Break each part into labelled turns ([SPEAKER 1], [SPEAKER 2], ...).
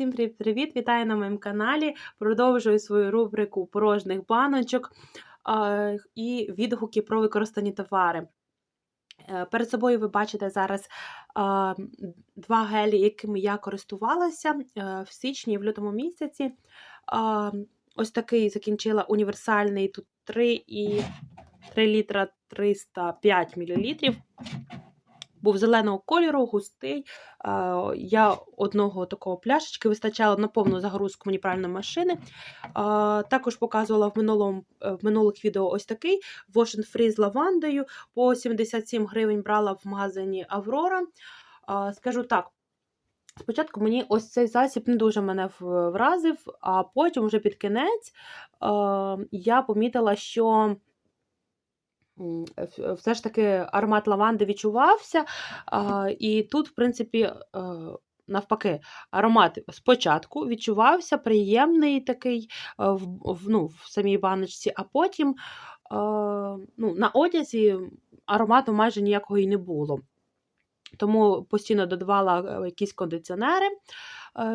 [SPEAKER 1] всім привіт! Вітаю на моєму каналі. Продовжую свою рубрику порожніх баночок і відгуки про використані товари. Е, Перед собою ви бачите зараз два гелі, якими я користувалася е, в січні і в лютому місяці. Ось такий закінчила універсальний тут 3 і 3 літра 305 мл. Був зеленого кольору, густий. Я одного такого пляшечки вистачало на повну загрузку мені правильної машини. Також показувала в минулому, е, в минулих відео ось такий Wash Free з лавандою. По 77 гривень брала в магазині Аврора. Скажу так. Спочатку мені ось цей засіб не дуже мене вразив, а потім, вже під кінець, я помітила, що все ж таки аромат лаванди відчувався. І тут, в принципі, е, навпаки, аромат спочатку відчувався приємний такий е, в, ну, в самій баночці, а потім е, ну, на одязі аромату майже ніякого і не було. Тому постійно додавала е, якісь кондиціонери е,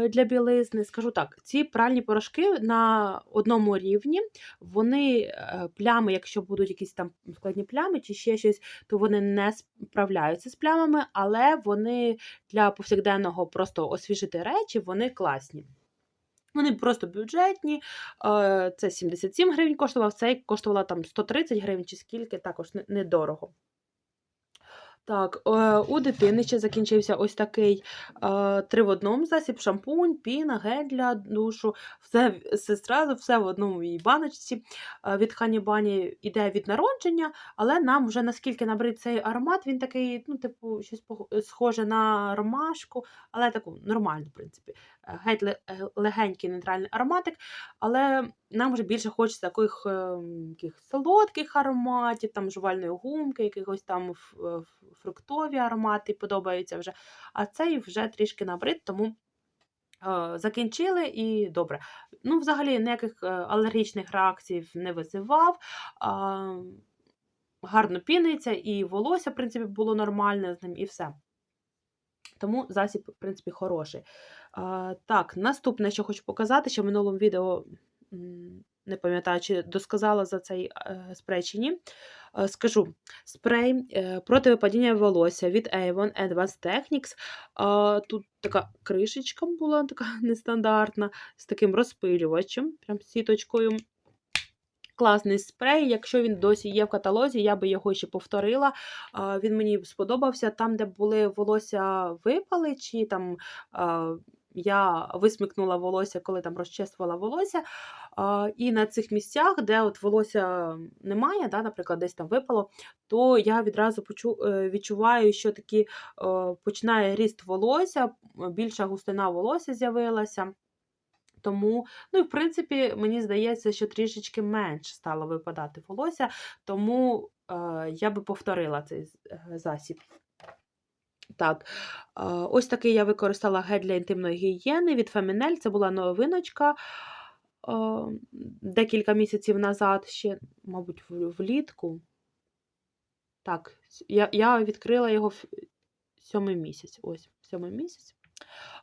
[SPEAKER 1] для білизни. Скажу так, ці пральні порошки на одному рівні, вони е, плями, якщо будуть якісь там складні плями чи ще щось, то вони не справляються з плямами, але вони для повсякденного просто освіжити речі, вони класні. Вони просто бюджетні. е, Це 77 гривень коштував, цей коштувала там 130 гривень чи скільки, також не- недорого. Так, е, у дитини ще закінчився ось такий е, три в одному засіб, шампунь, піна, гель для душу. Все, зразу, все в одному її баночці. Е, від ханібані іде від народження, але нам вже наскільки набрид цей аромат, він такий, ну, типу, щось схоже на ромашку, але таку нормальну, в принципі. Е, Геть е, легенький нейтральний ароматик, але нам вже більше хочеться таких, ем, таких солодких ароматів, там жувальної гумки, якихось там е, фруктові аромати подобаються вже. А цей вже трішки набрид, тому е, закінчили і добре. Ну, взагалі, ніяких е, алергічних реакцій не визивав. Гарно піниться, і волосся, в принципі, було нормальне з ним, і все. Тому засіб, в принципі, хороший. Так, наступне, що хочу показати, що в минулому відео не пам'ятаю, чи досказала за цей е, спрей чи ні. Е, Скажу, спрей е, проти випадіння волосся від Avon Advanced Techniques. Тут така кришечка була така нестандартна, з таким розпилювачем, прям сіточкою. Класний спрей. Якщо він досі є в каталозі, я би його ще повторила. Він мені сподобався. Там, де були волосся випали, чи там я висмикнула волосся, коли там розчесувала волосся. І на цих місцях, де от волосся немає, да, наприклад, десь там випало, то я відразу е, відчуваю, що таки е, починає ріст волосся, більша густина волосся з'явилася. Тому, ну і в принципі, мені здається, що трішечки менше стало випадати волосся, тому е, я би повторила цей е, засіб. Так, ось такий я використала гель для інтимної гігієни від Feminel. Це була новиночка декілька місяців назад, ще, мабуть, влітку. Так, я, я відкрила його в сьомий місяць. Ось, сьомий місяць.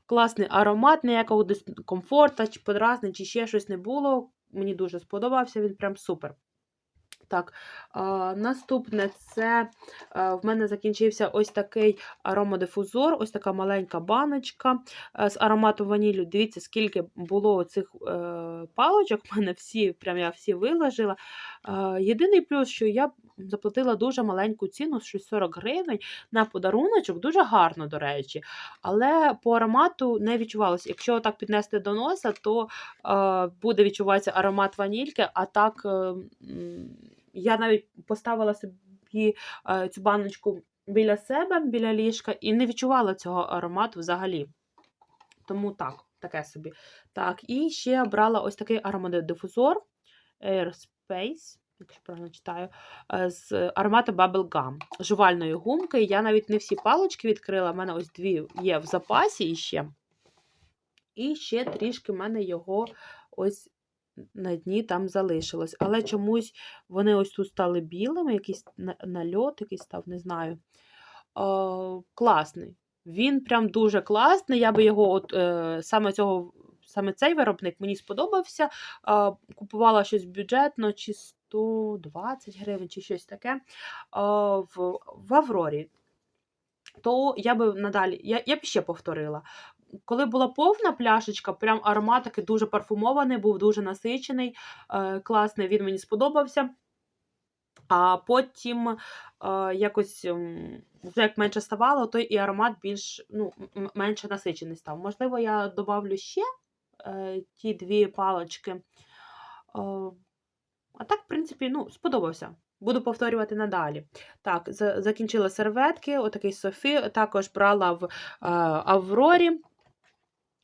[SPEAKER 1] Класний аромат, ніякого дискомфорта, чи подразни, чи ще щось не було. Мені дуже сподобався, він прям супер. Так, а, наступне це а, в мене закінчився ось такий аромадифузор, ось така маленька баночка з ароматом ванілю. Дивіться, скільки було цих е, палочок, в мене всі, прям я всі виложила. Е, єдиний плюс, що я заплатила дуже маленьку ціну, щось 40 гривень на подаруночок, дуже гарно, до речі. Але по аромату не відчувалося. Якщо так піднести до носа, то е, буде відчуватися аромат ванільки, а так. Е, я навіть поставила собі е, цю баночку біля себе, біля ліжка, і не відчувала цього аромату взагалі. Тому так, таке собі. Так, і ще брала ось такий аромадифузор Airspace, якщо правильно читаю, е, з аромату Bubble Gum, жувальної гумки. Я навіть не всі палочки відкрила, в мене ось дві є в запасі іще. І ще трішки в мене його ось на дні там залишилось. Але чомусь вони ось тут стали білими, якийсь нальот якийсь став, не знаю. О, класний. Він прям дуже класний. Я би його от е, саме цього. Саме цей виробник мені сподобався. Купувала щось бюджетно, чи 120 гривень, чи щось таке в, Аврорі. То я би надалі, я, я б ще повторила. Коли була повна пляшечка, прям аромат такий дуже парфумований, був дуже насичений, е, класний, він мені сподобався. А потім е, якось м, вже як менше ставало, то і аромат більш ну, менше насичений став. Можливо, я добавлю ще е, ті дві палочки. А так, в принципі, ну, сподобався. Буду повторювати надалі. Так, закінчила серветки, отакий Софі. Також брала в Аврорі.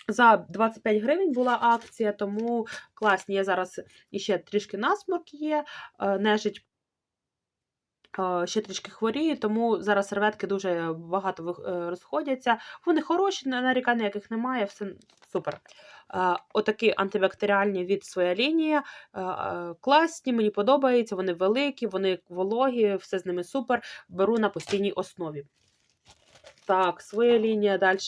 [SPEAKER 1] За 25 гривень була акція, тому класні. Я зараз іще трішки насморк є, е, нежить е, ще трішки хворіє, тому зараз серветки дуже багато е, розходяться. Вони хороші, на- нарікань ніяких немає, все супер. Отакі антибактеріальні від своя лінія. Класні, мені подобаються, вони великі, вони вологі, все з ними супер. Беру на постійній основі. Так, своя лінія далі.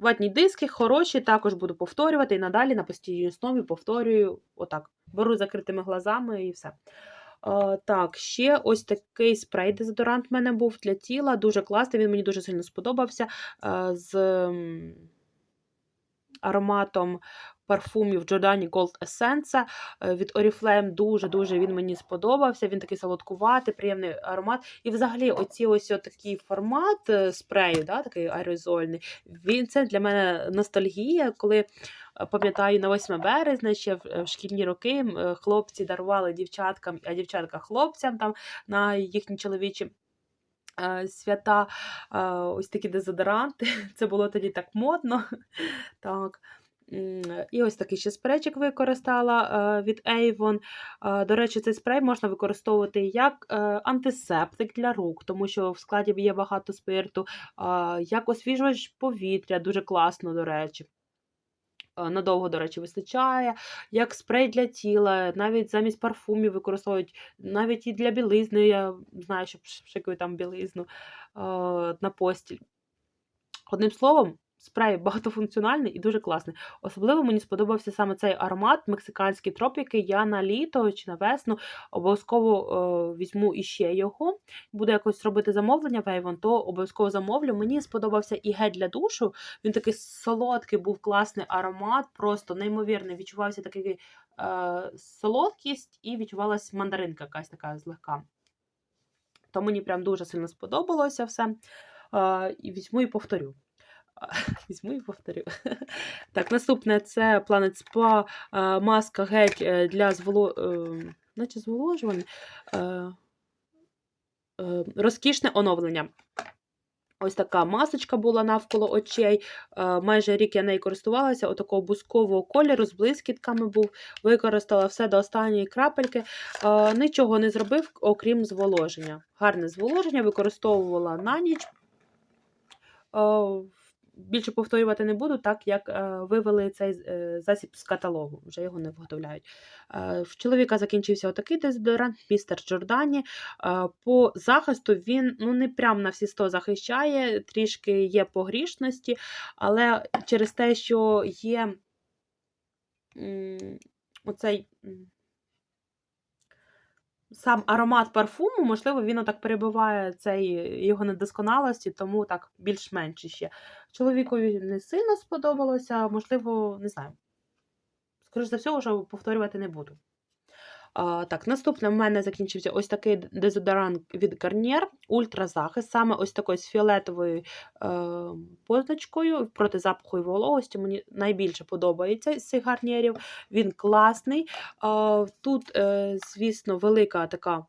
[SPEAKER 1] Ватні диски хороші, також буду повторювати і надалі на постійній основі повторюю отак. Беру закритими глазами і все. Е, так, ще ось такий спрей дезодорант в мене був для тіла. Дуже класний, він мені дуже сильно сподобався. Е, з ароматом парфумів Giordani Gold Essence е, від Oriflame. Дуже-дуже він мені сподобався. Він такий солодкуватий, приємний аромат. І взагалі, оці ось такий формат е, спрею, да, такий аерозольний, він це для мене ностальгія, коли. е, Пам'ятаю, на 8 березня ще в шкільні роки хлопці дарували дівчаткам, а дівчатка хлопцям там на їхні чоловічі свята ось такі дезодоранти. Це було тоді так модно. Так. М, І ось такий ще спрейчик використала е, від Avon. Е, До речі, цей спрей можна використовувати як е, антисептик для рук, тому що в складі є багато спирту, е, як освіжувач повітря, дуже класно, до речі. Е, Надовго, до речі, вистачає, як спрей для тіла, навіть замість парфумів використовують, навіть і для білизни. Я знаю, що пш- пшикаю там білизну е, на постіль. Одним словом, спрей багатофункціональний і дуже класний. Особливо мені сподобався саме цей аромат мексиканський тропіки. Я на літо чи на весну обов'язково е, візьму іще його. Буду якось робити замовлення в Avon, то обов'язково замовлю. Мені сподобався і гель для душу. Він такий солодкий, був класний аромат, просто неймовірний. Відчувався такий е, солодкість і відчувалась мандаринка якась така злегка. То мені прям дуже сильно сподобалося все. Е, і візьму і повторю. Візьму і повторю. Так, наступне це Planet Spa е, маска гель е, для зволо... е, наче зволожування. Розкішне оновлення. Ось така масочка була навколо очей. Майже рік я нею користувалася, отакого бускового кольору, з блискітками був. Використала все до останньої крапельки. Нічого не зробив, окрім зволоження. Гарне зволоження, використовувала на ніч. Більше повторювати не буду, так як е, вивели цей е, засіб з каталогу, вже його не виготовляють. Е, В чоловіка закінчився отакий дезодорант, містер Джордані. По захисту він ну, не прям на всі 100 захищає, трішки є погрішності, але через те, що є оцей. Сам аромат парфуму, можливо, він отак перебиває цей його недосконалості, тому так більш-менш ще. Чоловікові не сильно сподобалося, можливо, не знаю. Скоріше за все, вже повторювати не буду. А, так, наступне в мене закінчився ось такий дезодорант від Garnier ультразахист, саме ось такою з фіолетовою е, позначкою проти запаху і вологості. Мені найбільше подобається з цих гарнірів. Він класний. Е, тут, е, звісно, велика така.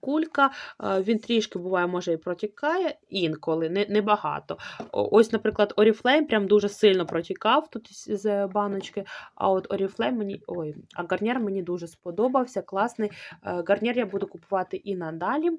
[SPEAKER 1] Кулька, е, він трішки буває, може і протікає, інколи, не, небагато. О- Ось, наприклад, Oriflame прям дуже сильно протікав тут з- з баночки. А от Oriflame мені. Ой, а Гарнір мені дуже сподобався. Класний. Е, Гарнір я буду купувати і надалі.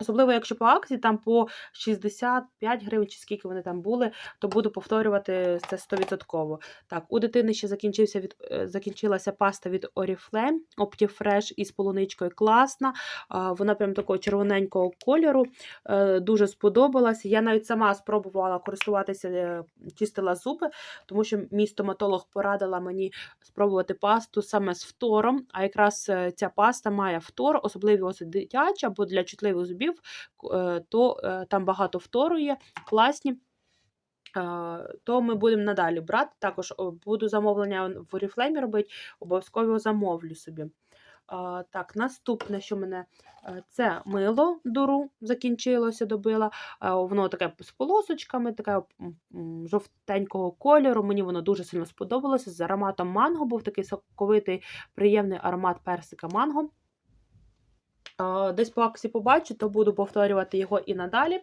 [SPEAKER 1] Особливо, якщо по акції там по 65 гривень, чи скільки вони там були, то буду повторювати це 100%. Так, у дитини ще закінчився від, е, закінчилася паста від Oriflame Optifresh із полуничкою. Класна. Вона прям такого червоненького кольору. Е, Дуже сподобалася. Я навіть сама спробувала користуватися, е, чистила зуби, тому що мій стоматолог порадила мені спробувати пасту саме з фтором. А якраз ця паста має фтор, особливо дитяча, або для чутливих зубів, е, то е, там багато фтору є, класні. Е, То ми будемо надалі брати. Також буду замовлення в Oriflame робити, обов'язково замовлю собі. Так, наступне, що мене це мило дуру закінчилося, добила. Воно таке з полосочками, таке жовтенького кольору. Мені воно дуже сильно сподобалося. З ароматом манго був такий соковитий, приємний аромат персика манго. Десь по акції побачу, то буду повторювати його і надалі.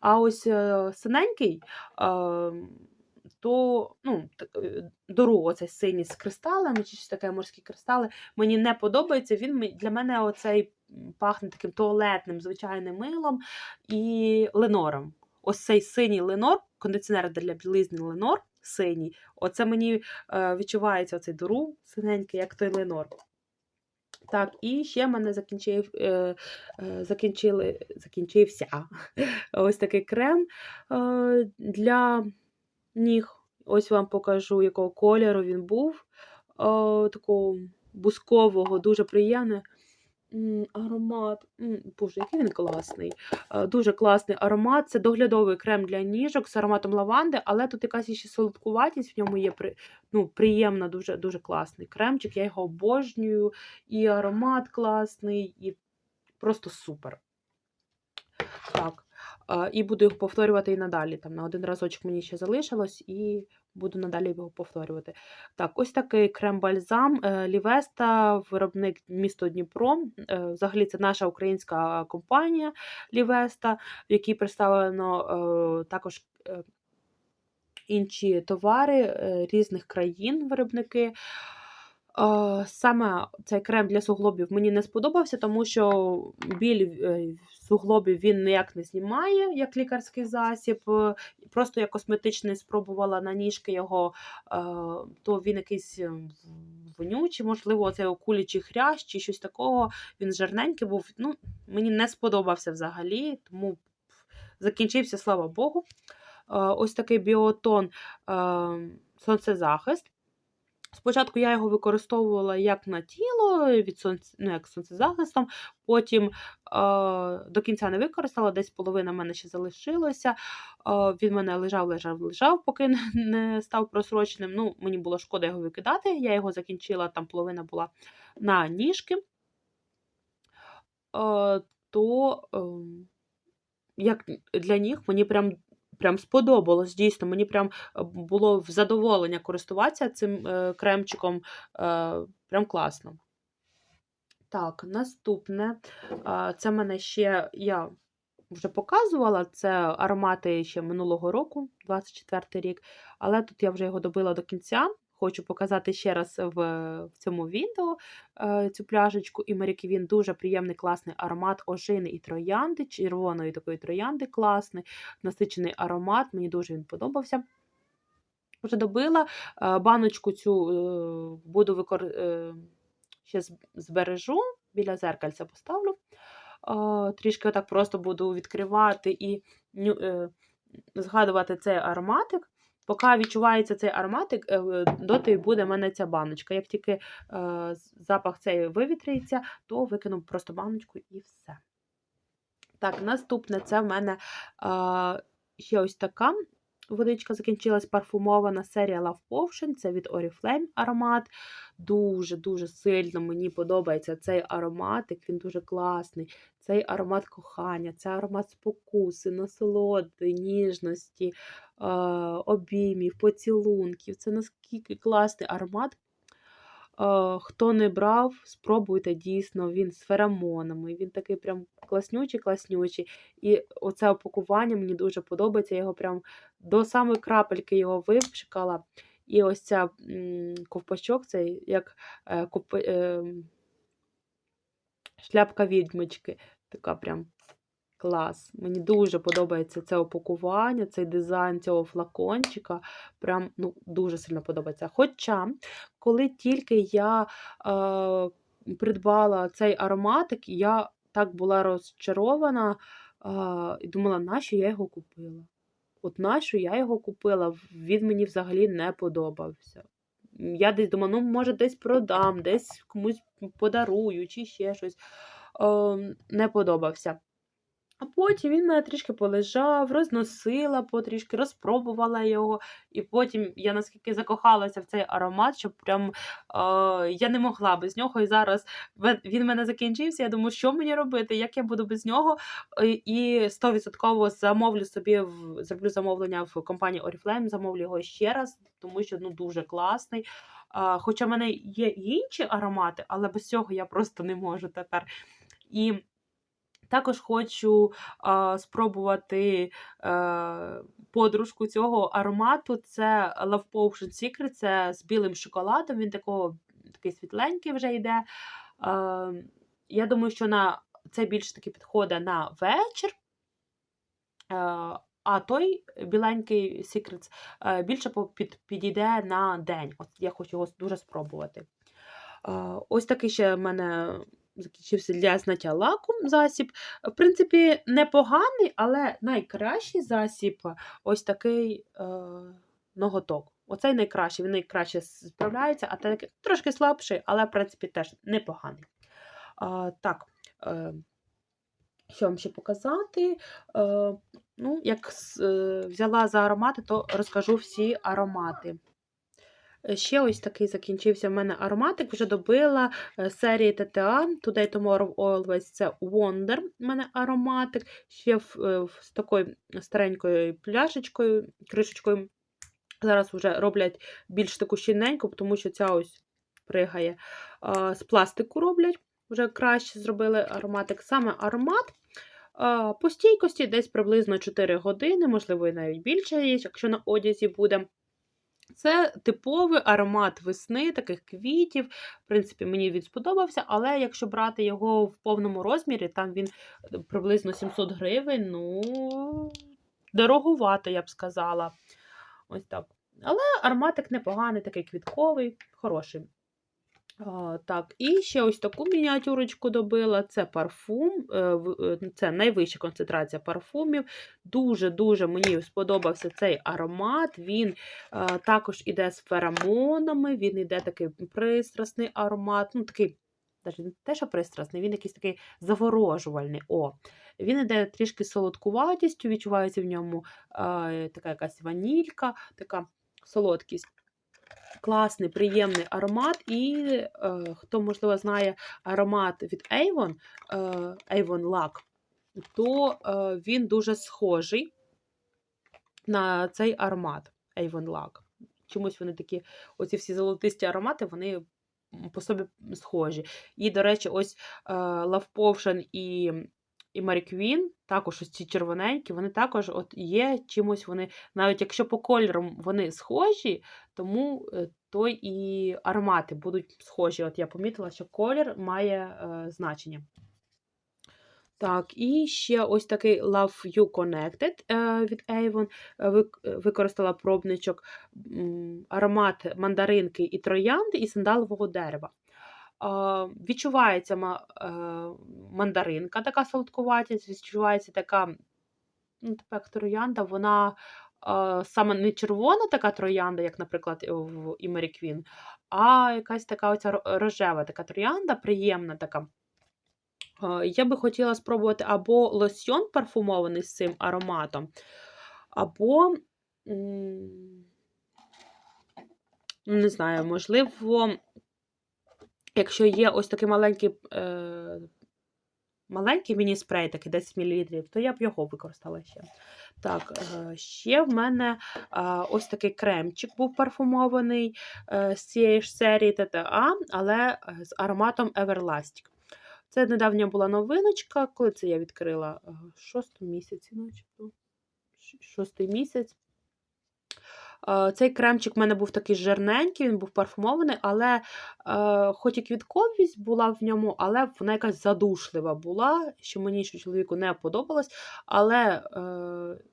[SPEAKER 1] А ось е, синенький, то ну, е, дору оцей синій з кристалами, чи щось таке морські кристали, мені не подобається. Він для мене оцей пахне таким туалетним, звичайним милом і ленором. Ось цей синій ленор, кондиціонер для білизни ленор, синій. Оце мені е, відчувається оцей дуру синенький, як той ленор. Так, і ще в мене закінчив, е, е, закінчили, закінчився ось такий крем е, для ніг. Ось вам покажу, якого кольору він був. Е, такого бускового, дуже приємний. Аромат. Боже, який він класний. Е, Дуже класний аромат. Це доглядовий крем для ніжок з ароматом лаванди, але тут якась ще солодкуватість в ньому є. Ну, приємна, дуже, дуже класний кремчик. Я його обожнюю. І аромат класний, і просто супер. Так. І буду їх повторювати і надалі. Там на один разочок мені ще залишилось, і буду надалі його повторювати. Так, ось такий крем-бальзам е, Лівеста, виробник місто Дніпро. Е, Взагалі, це наша українська компанія Лівеста, в якій представлено е, також інші товари різних країн виробники. Саме цей крем для суглобів мені не сподобався, тому що біль суглобів він ніяк не знімає, як лікарський засіб. Е, Просто я косметичний спробувала на ніжки його, е, то він якийсь е, вонючий, можливо, це окулячий хрящ чи щось такого. Він жирненький був. Ну, мені не сподобався взагалі, тому закінчився, слава Богу. Ось такий біотон сонцезахист. Спочатку я його використовувала як на тіло, від сонця, ну, як сонцезахистом, потім е, до кінця не використала, десь половина в мене ще залишилося. Е, він мене лежав, лежав, лежав, поки не став просроченим. Ну, мені було шкода його викидати. Я його закінчила, там половина була на ніжки. Е, то е, як для ніг мені прям прям сподобалось. Дійсно, мені прям е, було в задоволення користуватися цим е, кремчиком. Е, прям класно. Так, наступне. Це мене ще я вже показувала. Це аромати ще минулого року, 24 рік. Але тут я вже його добила до кінця. Хочу показати ще раз в, в цьому відео е, цю пляшечку. І Маріки він дуже приємний, класний аромат ожини і троянди, червоної такої троянди класний, насичений аромат. Мені дуже він подобався. Вже добила е, баночку цю е, буду викор... е, ще збережу, біля зеркальця поставлю. Е, Трішки отак просто буду відкривати і е, згадувати цей ароматик. Поки відчувається цей ароматик, е, доти буде в мене ця баночка. Як тільки е, запах цей вивітрюється, то викину просто баночку і все. Так, наступне це в мене е, ще ось така водичка закінчилась парфумована серія Love Potion. Це від Oriflame аромат. Дуже-дуже сильно мені подобається цей ароматик, він дуже класний. Цей аромат кохання, це аромат спокуси, насолоди, ніжності, е, обіймів, поцілунків. Це наскільки класний аромат. Е, Хто не брав, спробуйте дійсно, він з феромонами, він такий прям класнючий, класнючий. І оце опакування мені дуже подобається. Я його прям до самої крапельки його випшикала. І ось ця ковпачок, цей як е, ковпа- е, шляпка відьмочки. Така прям Клас. Мені дуже подобається це упакування, цей дизайн цього флакончика. Прям ну, дуже сильно подобається. Хоча, коли тільки я е, придбала цей ароматик, я так була розчарована а, і думала, нащо я його купила? От нащо я його купила? Він мені взагалі не подобався. Я десь думала, ну, може, десь продам, десь комусь подарую, чи ще щось. Е, не подобався. А потім він мене трішки полежав, розносила потрішки, розпробувала його. І потім я наскільки закохалася в цей аромат, що прям е, я не могла без нього. І зараз він мене закінчився. Я думаю, що мені робити, як я буду без нього. Е, І 100% замовлю собі в зроблю замовлення в компанії Oriflame, замовлю його ще раз, тому що ну дуже класний. А, Хоча в мене є інші аромати, але без цього я просто не можу тепер. І також хочу а, спробувати е, подружку цього аромату. Це Love Potion Secret, це з білим шоколадом. Він такого, такий світленький вже йде. Е, я думаю, що на це більш таки підходить на вечір. Е, а той біленький Secrets більше під, підійде на день. От я хочу його дуже спробувати. Ось такий ще в мене закінчився для зняття лаку засіб. В принципі, непоганий, але найкращий засіб ось такий е, ноготок. Оцей найкращий, він найкраще справляється, а той трошки слабший, але в принципі теж непоганий. А, так, е, що вам ще показати? Е, ну, як е, взяла за аромати, то розкажу всі аромати. Е, Ще ось такий закінчився в мене ароматик. Вже добила е, серії ТТА Today Tomorrow Always. Це Wonder в мене ароматик. Ще в, е, в- з такою старенькою пляшечкою, кришечкою. Зараз вже роблять більш таку щільненьку, тому що ця ось пригає. З пластику роблять. Вже краще зробили ароматик. Саме аромат. По стійкості десь приблизно 4 години, можливо, і навіть більше, є, якщо на одязі буде. Це типовий аромат весни, таких квітів. В принципі, мені він сподобався, але якщо брати його в повному розмірі, там він е, приблизно 700 гривень, ну, дороговато, я б сказала. Ось так. Але ароматик непоганий, такий квітковий, хороший. Так, і ще ось таку мініатюрочку добила. Це парфум, е, е, це найвища концентрація парфумів. Дуже-дуже мені сподобався цей аромат. Він е, також іде з феромонами, він іде такий пристрасний аромат. Ну, такий, навіть не те, що пристрасний, він якийсь такий заворожувальний. О, він іде трішки солодкуватістю, відчувається в ньому така якась ванілька, така солодкість. Класний, приємний аромат. І е, хто, можливо, знає аромат від Avon, е, Avon Lac, то е, він дуже схожий на цей аромат Avon Lac. Чомусь вони такі, оці всі золотисті аромати, вони по собі схожі. І, до речі, ось е, Love Potion і, і Queen, також ось ці червоненькі, вони також от є чимось вони, навіть якщо по кольорам вони схожі, тому е, то і аромати будуть схожі. От я помітила, що колір має е, значення. Так, і ще ось такий Love You Connected е, від Avon. Е, Використала пробничок аромат мандаринки і троянди і сандалового дерева. Відчувається е, мандаринка, така солодкуватість, відчувається така, ну, така як троянда, вона е, саме не червона така троянда, як, наприклад, в Імері Квін, а якась така оця рожева така троянда, приємна така. Е, Я би хотіла спробувати або лосьйон парфумований з цим ароматом, або, ну, не знаю, можливо, якщо є ось такий маленький, е, маленький міні-спрей, такий 10 мл, то я б його використала ще. Так, е, ще в мене е, ось такий кремчик був парфумований е, з цієї ж серії ТТА, але з ароматом Everlasting. Це недавня була новиночка, коли це я відкрила в шостому місяці, начебто. Шостий місяць. Е, Цей кремчик в мене був такий жирненький, він був парфумований, але е, хоч і квітковість була в ньому, але вона якась задушлива була, що мені що чоловіку не подобалось. Але е,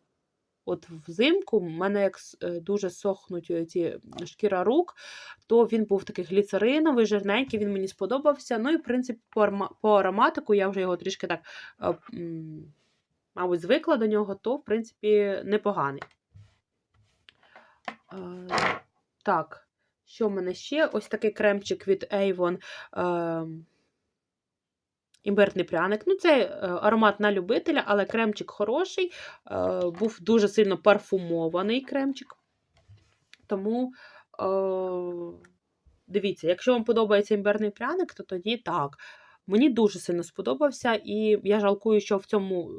[SPEAKER 1] от взимку в мене як дуже сохнуть ці шкіра рук, то він був такий гліцериновий, жирненький, він мені сподобався. Ну і в принципі по, ароматику я вже його трішки так, е, м, мабуть, звикла до нього, то в принципі непоганий. Е, Так, що в мене ще? Ось такий кремчик від Avon. Е, Імбирний пряник. Ну, це е, аромат на любителя, але кремчик хороший. Е, був дуже сильно парфумований кремчик. Тому дивіться, якщо вам подобається імбирний пряник, то тоді так. Мені дуже сильно сподобався, і я жалкую, що в цьому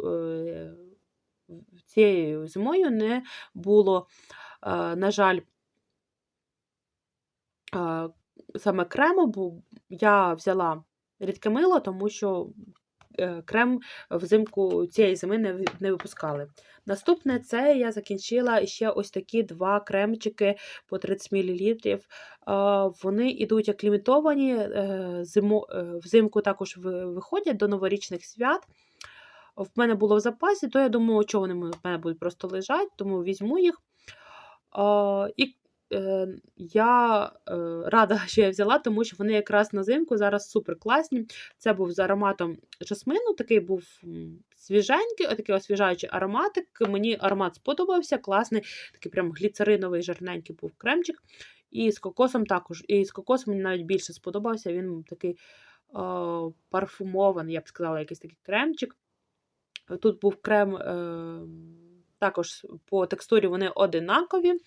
[SPEAKER 1] цією зимою не було, на жаль, е, саме крему, бо я взяла рідке мило, тому що е, крем взимку цієї зими не, випускали. Наступне це я закінчила ще ось такі два кремчики по 30 мл. Вони йдуть як лімітовані, е, е, взимку також виходять до новорічних свят. В мене було в запасі, то я думаю, що вони в мене будуть просто лежати, тому візьму їх. І е, я е, рада, що я взяла, тому що вони якраз на зимку зараз супер класні. Це був з ароматом жасмину, такий був свіженький, отакий освіжаючий ароматик. Мені аромат сподобався, класний, такий прям гліцериновий, жирненький був кремчик. І з кокосом також. І з кокосом мені навіть більше сподобався. Він такий е, парфумований, я б сказала, якийсь такий кремчик. Тут був крем, е, також по текстурі вони одинакові.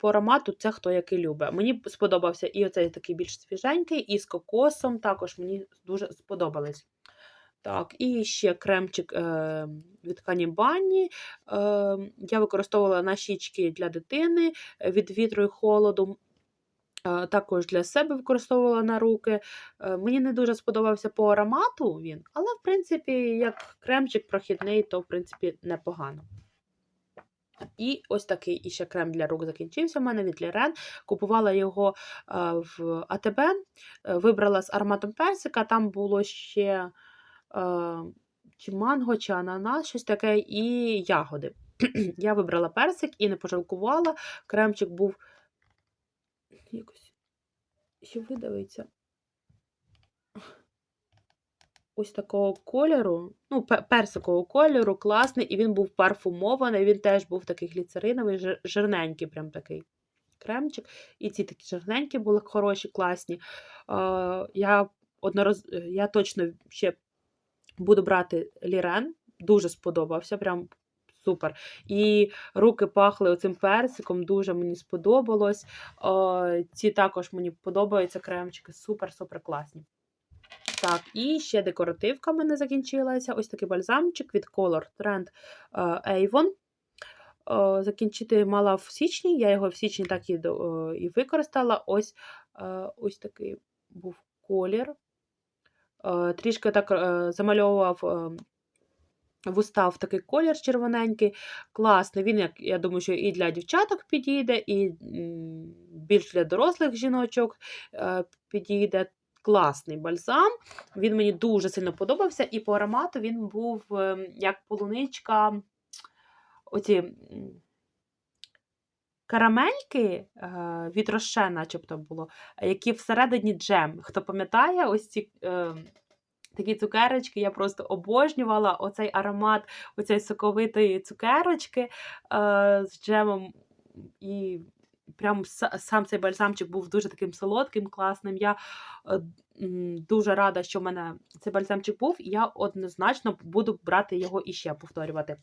[SPEAKER 1] По аромату це хто який любить. Мені сподобався і оцей такий більш свіженький, і з кокосом також мені дуже сподобались. Так, і ще кремчик е, від Канібані. Е, я використовувала на щічки для дитини е, від вітру і холоду. Е, Також для себе використовувала на руки. Е, Мені не дуже сподобався по аромату він, але, в принципі, як кремчик прохідний, то в принципі непогано. І ось такий іще крем для рук закінчився в мене від Лірен. Купувала його е, в АТБ, е, вибрала з ароматом персика, там було ще е, чи манго, чи ананас, щось таке, і ягоди. Я вибрала персик і не пожалкувала. Кремчик був якось ще видавиться. Ось такого кольору, ну, персикового кольору, класний, і він був парфумований, він теж був такий гліцериновий, жирненький, прям такий кремчик. І ці такі жирненькі були хороші, класні. Я, однороз... я точно ще буду брати Лірен, дуже сподобався, прям супер. І руки пахли оцим персиком, дуже мені сподобалось. Е, ці також мені подобаються кремчики, супер-супер класні. Так, і ще декоративка в мене закінчилася. Ось такий бальзамчик від Color Trend е, Avon. Е, Закінчити мала в січні, я його в січні так і, е, і використала. Ось, ось такий був колір. Трішки так замальовував вуста в такий колір червоненький. Класний. Він, я думаю, що і для дівчаток підійде, і більш для дорослих жіночок підійде. Класний бальзам. Він мені дуже сильно подобався, і по аромату він був ем, як полуничка. Оці карамельки е, від Роше, начебто було, які всередині джем. Хто пам'ятає, ось ці е, такі цукерочки, я просто обожнювала оцей аромат оцей соковитої цукерочки е, з джемом. І прям сам цей бальзамчик був дуже таким солодким, класним. Я е, дуже рада, що в мене цей бальзамчик був, і я однозначно буду брати його і ще повторювати.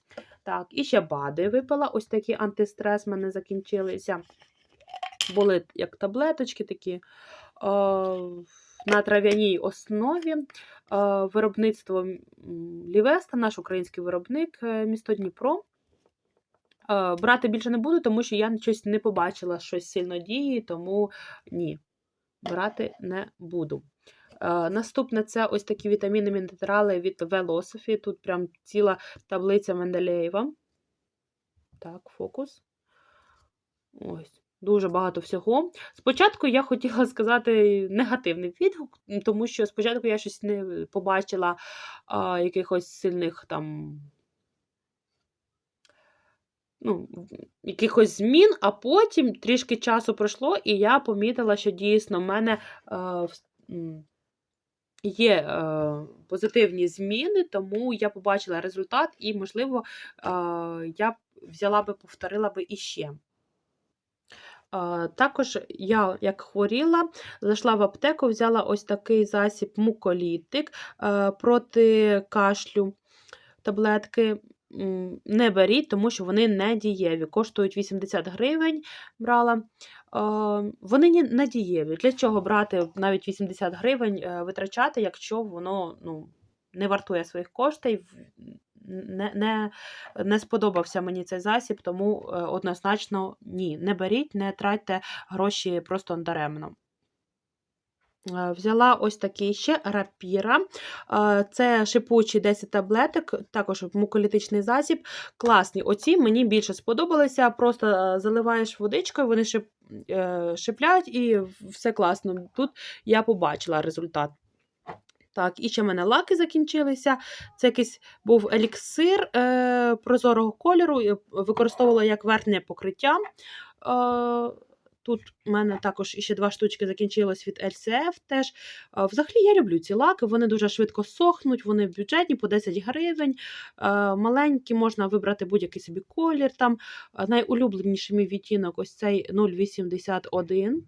[SPEAKER 1] Так, і ще бади випила. Ось такі антистрес в мене закінчилися. Були як таблеточки такі. е, На трав'яній основі е, виробництво Лівеста, наш український виробник, місто Дніпро. Е, Брати більше не буду, тому що я щось не побачила щось сильно дії, тому ні, брати не буду. Е, Наступне це ось такі вітаміни мінерали від Velosophy. Тут прям ціла таблиця Менделєєва. Так, фокус. Ось. Дуже багато всього. Спочатку я хотіла сказати негативний відгук, тому що спочатку я щось не побачила а, якихось сильних там ну, якихось змін, а потім трішки часу пройшло, і я помітила, що дійсно в мене е, є е, позитивні зміни, тому я побачила результат, і, можливо, е, я взяла би, повторила би іще. Також я, як хворіла, зайшла в аптеку, взяла ось такий засіб муколітик е, проти кашлю. Таблетки не беріть, тому що вони не дієві. Коштують 80 гривень. Брала. Вони не дієві. Для чого брати навіть 80 гривень е, витрачати, якщо воно ну, не вартує своїх коштів? Не, не, не сподобався мені цей засіб, тому е, однозначно ні. Не беріть, не тратьте гроші просто даремно. Е, Взяла ось такий ще рапіра. Е, Це шипучий 10 таблеток, також муколітичний засіб. Класні. Оці мені більше сподобалися. Просто е, заливаєш водичкою, вони шип, шипляють і все класно. Тут я побачила результат. Так, і ще в мене лаки закінчилися. Це якийсь був еліксир е, прозорого кольору, використовувала як верхнє покриття. Е, тут у мене також іще два штучки закінчилось від LCF теж. Е, взагалі я люблю ці лаки, вони дуже швидко сохнуть, вони бюджетні по 10 гривень. Е, маленькі, можна вибрати будь-який собі колір. Там Е, найулюбленіший мій відтінок ось цей 081.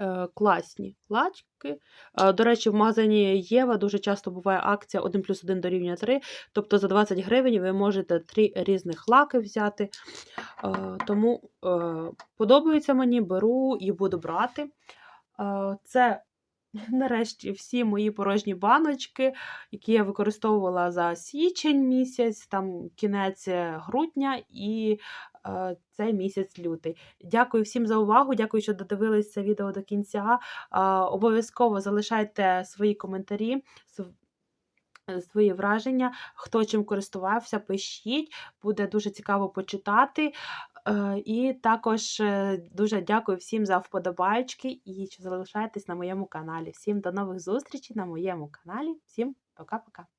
[SPEAKER 1] Е, класні лачки. Е, До речі, в магазині Єва дуже часто буває акція 1 плюс 1 дорівнює 3. Тобто за 20 гривень ви можете три різних лаки взяти. Е, Тому подобається мені, беру і буду брати. Це нарешті всі мої порожні баночки, які я використовувала за січень місяць, там кінець грудня і цей місяць лютий. Дякую всім за увагу. Дякую, що додивились це відео до кінця. Обов'язково залишайте свої коментарі. е, Свої враження, хто чим користувався, пишіть, буде дуже цікаво почитати. Е, І також е, дуже дякую всім за вподобайки і що залишаєтесь на моєму каналі. Всім до нових зустрічей на моєму каналі. Всім пока-пока.